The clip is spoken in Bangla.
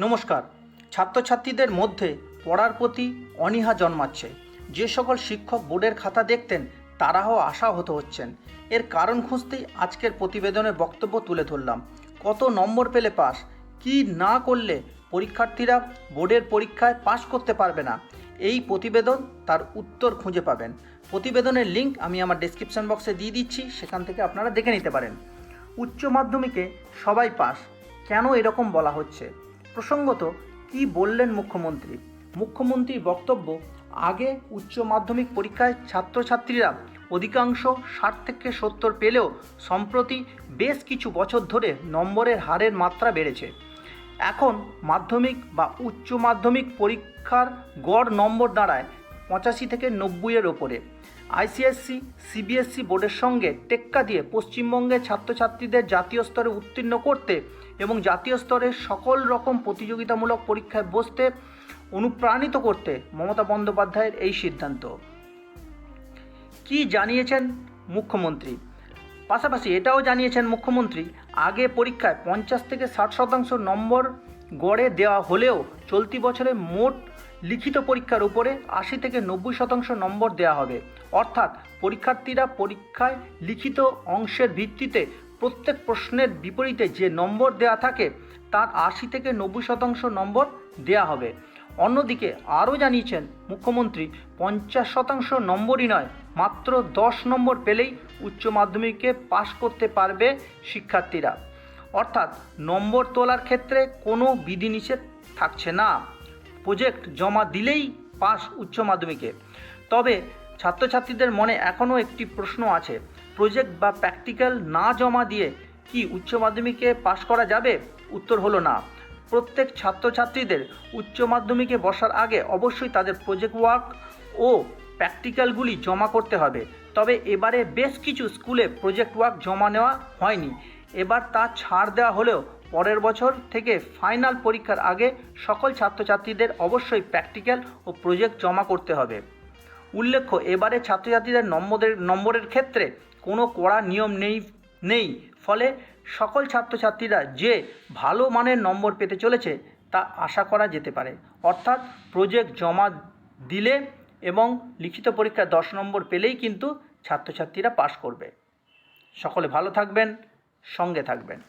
নমস্কার। ছাত্রছাত্রীদের মধ্যে পড়ার প্রতি অনীহা জন্মাচ্ছে। যে সকল শিক্ষক বোর্ডের খাতা দেখতেন, তারাও আশাহত হচ্ছেন। এর কারণ খুঁজতেই আজকের প্রতিবেদনে বক্তব্য তুলে ধরলাম। কত নম্বর পেলে পাস? কি না করলে পরীক্ষার্থীরা বোর্ডের পরীক্ষায় পাশ করতে পারবে না? এই প্রতিবেদন তার উত্তর খুঁজে পাবেন। প্রতিবেদনের লিঙ্ক আমি আমার ডেসক্রিপশন বক্সে দিয়ে দিচ্ছি, সেখান থেকে আপনারা দেখে নিতে পারেন। উচ্চ মাধ্যমিকে সবাই পাস। কেন এরকম বলা হচ্ছে? প্রসঙ্গত, কি বললেন মুখ্যমন্ত্রী? মুখ্যমন্ত্রীর বক্তব্য, আগে উচ্চ মাধ্যমিক পরীক্ষায় ছাত্রছাত্রীরা অধিকাংশ ষাট থেকে সত্তর পেলেও সম্প্রতি বেশ কিছু বছর ধরে নম্বরের হারের মাত্রা বেড়েছে। এখন মাধ্যমিক বা উচ্চ মাধ্যমিক পরীক্ষার গড় নম্বর দাঁড়ায় পঁচাশি থেকে নব্বইয়ের ওপরে। আইসিএসসি, সিবিএসসি বোর্ডের সঙ্গে টেক্কা দিয়ে পশ্চিমবঙ্গের ছাত্রছাত্রীদের জাতীয় স্তরে উত্তীর্ণ করতে এবং জাতীয় স্তরে সকল রকম প্রতিযোগিতামূলক পরীক্ষায় বসতে অনুপ্রাণিত করতে মমতা বন্দ্যোপাধ্যায়ের এই সিদ্ধান্ত। কি জানিয়েছেন মুখ্যমন্ত্রী? পাশাপাশি এটাও জানিয়েছেন মুখ্যমন্ত্রী, আগে পরীক্ষায় পঞ্চাশ থেকে ষাট শতাংশ নম্বর গড়ে দেওয়া হলেও চলতি বছরে মোট লিখিত পরীক্ষার উপরে আশি থেকে নব্বই শতাংশ নম্বর দেওয়া হবে। অর্থাৎ পরীক্ষার্থীরা পরীক্ষায় লিখিত অংশের ভিত্তিতে প্রত্যেক প্রশ্নের বিপরীতে যে নম্বর দেওয়া থাকে, তার আশি থেকে নব্বই শতাংশ নম্বর দেওয়া হবে। অন্যদিকে আরও জানিয়েছেন মুখ্যমন্ত্রী, পঞ্চাশ শতাংশ নম্বরই নয়, মাত্র দশ নম্বর পেলেই উচ্চ মাধ্যমিকে পাশ করতে পারবে শিক্ষার্থীরা। অর্থাৎ নম্বর তোলার ক্ষেত্রে কোনো বিধিনিষেধ থাকছে না। প্রজেক্ট জমা দিলেই পাস উচ্চ মাধ্যমিকে। তবে ছাত্রছাত্রীদের মনে এখনও একটি প্রশ্ন আছে প্রজেক্ট বা প্র্যাকটিক্যাল না জমা দিয়ে কি উচ্চ মাধ্যমিকে পাশ করা যাবে? উত্তর হলো না। প্রত্যেক ছাত্রছাত্রীদের উচ্চ মাধ্যমিকে বসার আগে অবশ্যই তাদের প্রজেক্ট ওয়ার্ক ও প্র্যাকটিক্যালগুলি জমা করতে হবে। তবে এবারে বেশ কিছু স্কুলে প্রজেক্ট ওয়ার্ক জমা নেওয়া হয়নি। এবার তা ছাড় দেওয়া হলেও পরের বছর থেকে ফাইনাল পরীক্ষার আগে সকল ছাত্রছাত্রীদের অবশ্যই প্র্যাকটিক্যাল ও প্রজেক্ট জমা করতে হবে। উল্লেখ্য, এবারে ছাত্রছাত্রীদের নম্বরের নম্বরের ক্ষেত্রে কোনো কড়া নিয়ম নেই নেই। ফলে সকল ছাত্রছাত্রীরা যে ভালো মানের নম্বর পেতে চলেছে তা আশা করা যেতে পারে। অর্থাৎ প্রজেক্ট জমা দিলে এবং লিখিত পরীক্ষায় দশ নম্বর পেলেই কিন্তু ছাত্রছাত্রীরা পাশ করবে। সকলে ভালো থাকবেন, সঙ্গে থাকবেন।